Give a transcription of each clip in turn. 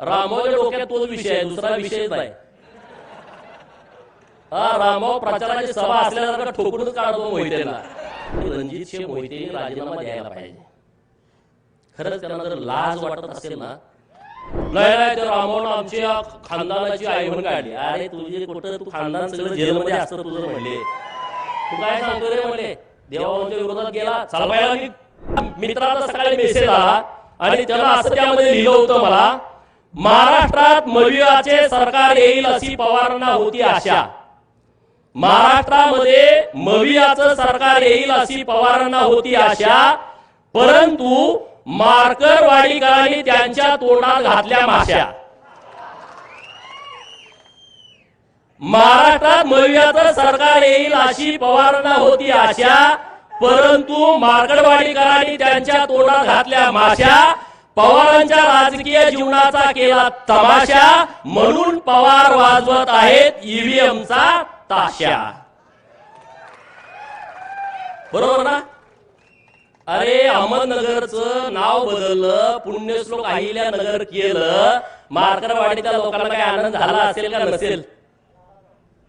रामाच्या डोक्यात तोच विषय आहे दुसरा विषय नाही. हा रामाव प्रचाराची सभा असल्यासारखा ठोकूनच काढतो मोहितेला? रणजित सिंह मोहिते राजीनामा द्यायला पाहिजे. खरंच त्यांना जर लाज वाटत असेल ना नाही नाही तर रामावून आमच्या खानदानाची आईवण काढली. अरे तुझे कुठं तू खानदान सगळं जेलमध्ये असतं तुझं म्हणले. तू काय सांगतो रे म्हणले? देवाच्या विरोधात गेला चालवायला मित्राला सकाळी मेसेज आला आणि त्याला असं त्यामध्ये लिहिलं होतं मला महाराष्ट्रात मविआचे सरकार येईल अशी पवारांना होती आशा. महाराष्ट्रामध्ये मवियाचं सरकार येईल अशी पवारांना होती आशा. परंतु मार्करवाडीकरांनी त्यांच्या तोंडात घातल्या माश्या. महाराष्ट्रात मवियाचं सरकार येईल अशी पवारांना होती आशा. परंतु मार्कडवाडीकरांनी त्यांच्या तोंडात घातल्या माश्या. पवारांच्या राजकीय जीवनाचा केला तमाशा म्हणून पवार वाजवत आहेत ईव्हीएमचा ताशा. बरोबर ना? अरे अहमदनगरचं नाव बदललं पुण्यश्लोक अहिल्या नगर केलं मार्करवाडीच्या लोकांना काय आनंद झाला असेल का नसेल?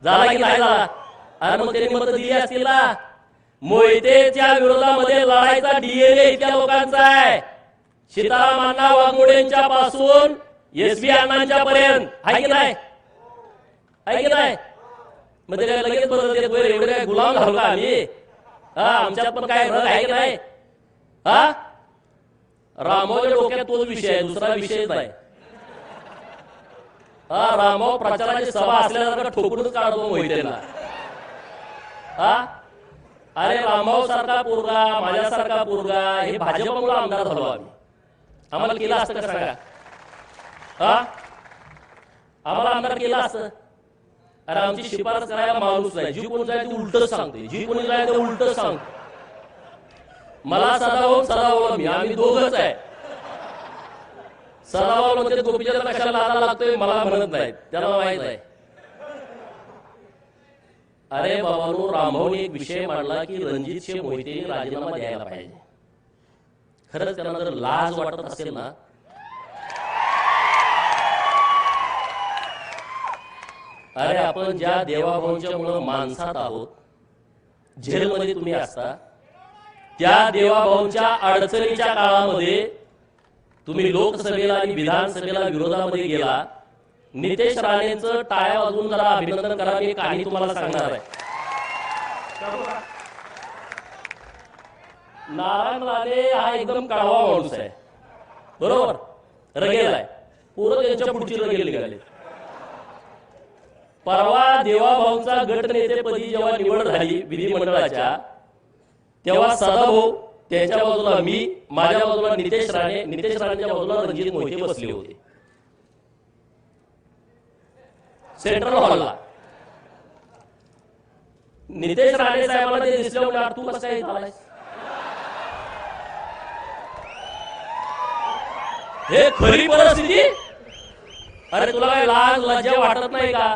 झाला की नाही झाला? अरे मग त्यांनी मत दिली असतील ना? मोहितेच्या विरोधामध्ये लढायचा डीएनए इतक्या लोकांचा आहे. सीताराम अण्णा वाघमोडेंच्या पासून एस बी अण्णांच्या पर्यंत आहे की नाही? आहे की नाही? मग ते लगेच बदल देत वगैरे एवढे काय गुलाम झालो का आम्ही? हा आमच्यात पण काय रग आहे की नाही? हा? रामाच्या डोक्यात तोच विषय आहे दुसरा विषय नाही. हा रामाव प्रचाराची सभा असल्यासारखं ठोकूनच काढतो मोहितेला. हा? अरे रामाव सारखा पोरगा माझ्यासारखा पोरगा हे भाजपमुळे आमदार झालो आम्ही. आम्हाला केलं असतं का सांगा? हा? आम्हाला आमदार केलं असतं? अरे आमची शिफारस करायला माणूस नाही. जी कोणी जाय ते उलट सांगते जी कोणी जाय ते उलट सांगते मला सदाभाऊ सदाभाऊ मी. आम्ही दोघच आहे. सदाभाऊ म्हणजे गोपीच्या कशाला लादा लागतोय मला म्हणत नाही त्याला माहीत आहे अरे बाबानो रामभाऊने एक विषय मांडला की रणजित मोहिते मोहितेने राजीनामा द्यायला पाहिजे. खरंच त्यांना जर लाज वाटत असेल ना अरे आपण ज्या देवाभाऊंच्या मुळे माणसात आहोत जेलमध्ये तुम्ही असता त्या देवाभाऊंच्या अडचणीच्या काळामध्ये तुम्ही लोकसभेला आणि विधानसभेला विरोधामध्ये गेला नितेश राणेंचं टाळ्या वाजून जरा अभिनंदन करा मी काही तुम्हाला सांगणार आहे. नारायण राणे हा एकदम काळवा माणूस आहे. बरोबर? रगेल आहे पोरं त्यांच्या पुढची रगेल निघाले. परवा देवाभाऊंचा गटनेतेपदी जेव्हा निवड झाली विधिमंडळाच्या तेव्हा सदाभाऊ त्यांच्या बाजूला मी माझ्या बाजूला नितेश राणे नितेश राणेच्या बाजूला रणजित मोहिते बसले होते. सेंट्रल हॉलला नितेश राणे साहेबांना ते दिसल्यामुळे तू कसं काय हे खरी परिस्थिती? अरे तुला काय लाज लज्जा वाटत नाही का?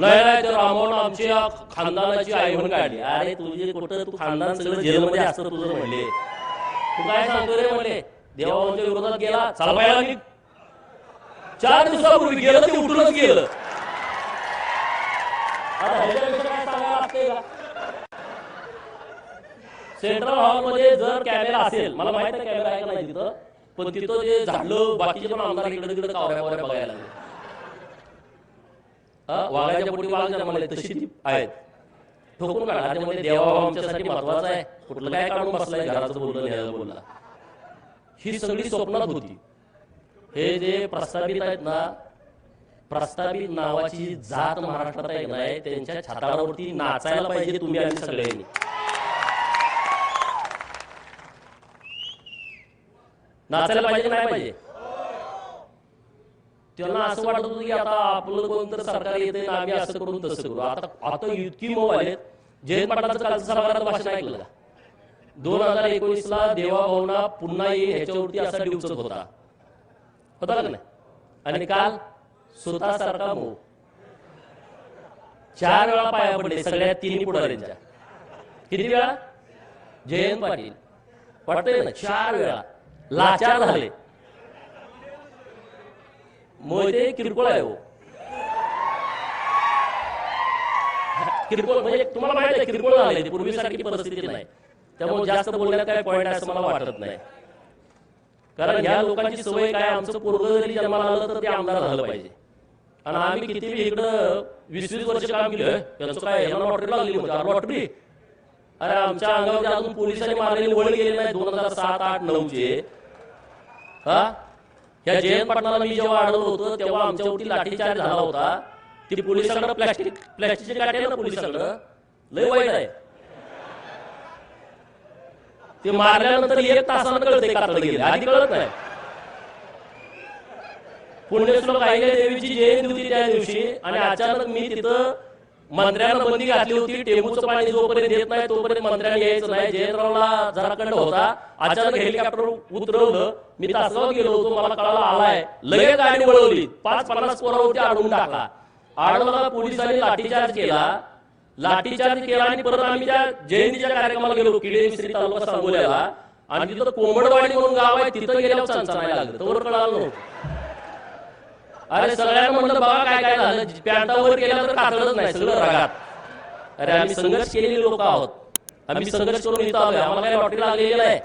नाही नाही तर रामावून आमच्या खानदानाची आईवण काढली. अरे तुझे कुठं तू खानदान सगळं जेलमध्ये असतं तुझं म्हणले. तू काय सांगतो रे म्हणले? देवाच्या विरोधात गेला चालवायला मी. चार दिवसापूर्वी गेलं ते उठूनच गेलं. आता ह्याच्यापेक्षा काय सेंट्रल हॉलमध्ये जर कॅमेरा असेल मला माहीत आहे कॅमेरा आहे का नाही तिथं? पण तिथं जे झाडलं बाकीचे पण आमदार इकडे तिकडे कावऱ्या कावऱ्या बघायला लागले. वाघाच्या पोटी वाघ जन्मले तशी ती आहेत. ठोकून काढा त्याच्यामध्ये देवा आमच्यासाठी महत्त्वाचा आहे. कुठलं काय काढून बसलाय घराचं बोललं न्यायला बोलला ही सगळी स्वप्नात होती. हे जे प्रस्तावित आहेत ना प्रस्तावित नावाची जात महाराष्ट्रात आहे नाही त्यांच्या छातावरती नाचायला पाहिजे तुम्ही आम्ही सगळ्यांनी. नाचायला पाहिजे की नाही पाहिजे? त्यांना असं वाटत होतं की आता आपलं कोणतं सरकार येते ना आम्ही असं करून तसं करू. आता आता इतकी मोह आले जयंत पाटलाचं कालचं सभागृहात भाषण ऐकलं का? दोन हजार एकोणीस ला देवाभावना पुन्हा येईल ह्याच्यावरती असा डिवचत होता. होता का नाही? आणि काल स्वतः सारखा मोह चार वेळा पाया पडले सगळ्या तिन्ही पुढाऱ्यांच्या. किती वेळा? जयंत पाटील. वाटतंय ना चार वेळा. लाचार झाले. मग ते किरकोळ आहे हो. किरकोळ म्हणजे तुम्हाला माहिती आहे किरकोळ झाले ते. पूर्वीसारखी परिस्थिती नाही. त्यामुळे जास्त बोलण्यात काय पॉईंट आहे असं मला वाटत नाही. कारण ह्या लोकांची सवय काय आमचं पोरग जरी जन्माला आलं तर ते आमदार झालं पाहिजे. आणि आम्ही किती इकडं वीस वीस वर्ष काम केलं त्यांचं काय ह्याला लॉटरी लागली म्हणजे लॉटरी अरे आमच्या अंगावरती अजून पोलिसांनी मारलेली वळ गेले नाही दोन हजार सात आठ नऊचे. हा? ह्या जयंत पाटलाला मी जेव्हा अडवलं होतं तेव्हा आमच्यावरती लाठीचार्ज झाला होता. ती पोलिसांकडे प्लॅस्टिक प्लॅस्टिकची काठी आहे ना पोलिसांकडे. लय वाईट आहे. ते मारल्यानंतर एक तासानं कळते कातलं गेले. आधी कळत नाही. पुण्यश्लोक अहिल्या देवीची जयंती होती त्या दिवशी आणि अचानक मी तिथं मंत्र्यांना बंदी घातली होती टेंबूचं पाणी जोपर्यंत येत नाही तोपर्यंत मंत्र्यांनी यायचं नाही. जयंतरावला जरा होता अचानक हेलिकॉप्टर उतरवलं. मी तासगाव गेलो होतो मला कळाला आलाय. लगेच गाडी वळवली. पाच पन्नास पोरावरती अडवून टाकला. आडवला पोलिसांनी लाठीचार्ज केला. लाठीचार्ज केला आणि परत आम्ही त्या जयंतीच्या कार्यक्रमाला गेलो किडे मिश्री तालुका सांगोल्याला. आणि तिथं कोंबडवाडी म्हणून गाव आहे तिथं गेल्यावर चंचनायला लागलं. तर कळालं नव्हतं. अरे सगळ्यांना म्हणलं बाबा काय काय झालं. पॅन्टावर केलं तर कातडच नाही सगळं रागात. अरे आम्ही संघर्ष केलेले लोक आहोत. आम्ही संघर्ष करून इथं आलोय. आम्हाला काय लॉटरी लागलेली आहे